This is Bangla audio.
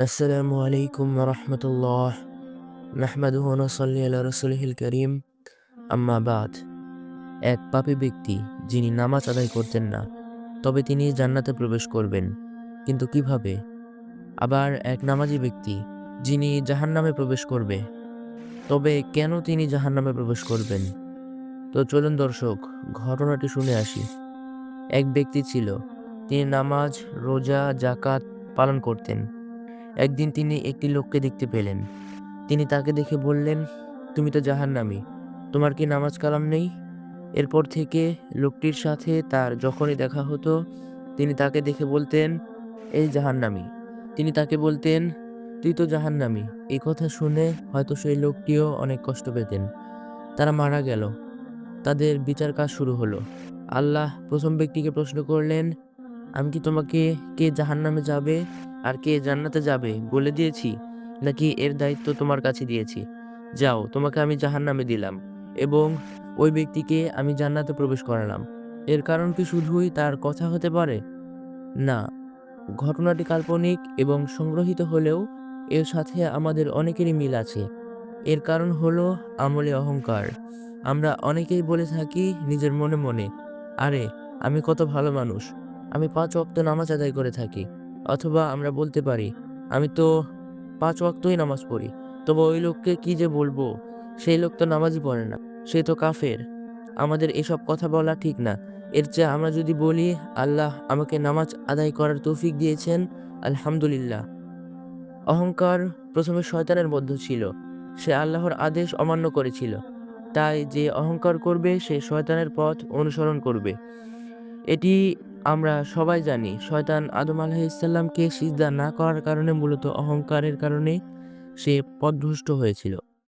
আসসালামু আলাইকুম রহমতুল্লাহ নাহমাদুহ নসল্লি আলা রসুলহিল করিম আম্মা বাদ এক পাপী ব্যক্তি যিনি নামাজ আদায় করতেন না, তবে তিনি জান্নাতে প্রবেশ করবেন। কিন্তু কীভাবে? আবার এক নামাজি ব্যক্তি যিনি জাহান্নামে প্রবেশ করবে, তবে কেন তিনি জাহান্নামে প্রবেশ করবেন? তো চলুন দর্শক, ঘটনাটি শুনে আসি। এক ব্যক্তি ছিল, তিনি নামাজ, রোজা জাকাত পালন করতেন। একদিন তিনি একটি লোককে দেখতে পেলেন। তিনি তাকে দেখে বললেন, তুমি তো জাহান্নামী, তোমার কি নামাজ কালাম নেই? এরপর থেকে লোকটির সাথে তার যখনই দেখা হতো, তিনি তাকে দেখে বলতেন, এই জাহান্নামী। তিনি তাকে বলতেন, তুই তো জাহান্নামী, এই কথা শুনে হয়তো সেই লোকটিও অনেক কষ্ট পেতেন। তারা মারা গেল। তাদের বিচার কাজ শুরু হলো। আল্লাহ প্রথম ব্যক্তিকে প্রশ্ন করলেন, আমি কি তোমাকে কে জাহান্নামে যাবে? আর কে জান্নাতে যাবে বলে দিয়েছি, নাকি এর দায়িত্ব তোমার কাছে দিয়েছি? যাও, তোমাকে আমি জাহান্নামে দিলাম এবং ওই ব্যক্তিকে আমি জান্নাতে প্রবেশ করালাম। এর কারণ কি শুধুই তার কথা হতে পারে? না, ঘটনাটি কাল্পনিক এবং সংগ্রহিত হলেও এর সাথে আমাদের অনেকেরই মিল আছে। এর কারণ হলো আমলে অহংকার। আমরা অনেকেই বলে থাকি নিজের মনে মনে, আরে, আমি কত ভালো মানুষ। আমি পাঁচ ওয়াক্ত নামাজ আদায় করে থাকি। অথবা আমরা বলতে পারি, আমি তো পাঁচ ওয়াক্তই নামাজ পড়ি, তবে ওই লোককে কি যে বলব? সেই লোক তো নামাজই পড়ে না, সে তো কাফের। আমাদের এসব কথা বলা ঠিক না। এর চেয়ে আমরা যদি বলি, আল্লাহ আমাকে নামাজ আদায় করার তৌফিক দিয়েছেন, আলহামদুলিল্লাহ। অহংকার প্রথমে শয়তানের মধ্যে ছিল। সে আল্লাহর আদেশ অমান্য করেছিল। তাই যে অহংকার করবে, সে শয়তানের পথ অনুসরণ করবে। এটি আমরা সবাই জানি শয়তান আদম আলাহিসাল্লামকে সিজদা না করার কারণে মূলত অহংকারের কারণে সে পদভ্রষ্ট হয়েছিল।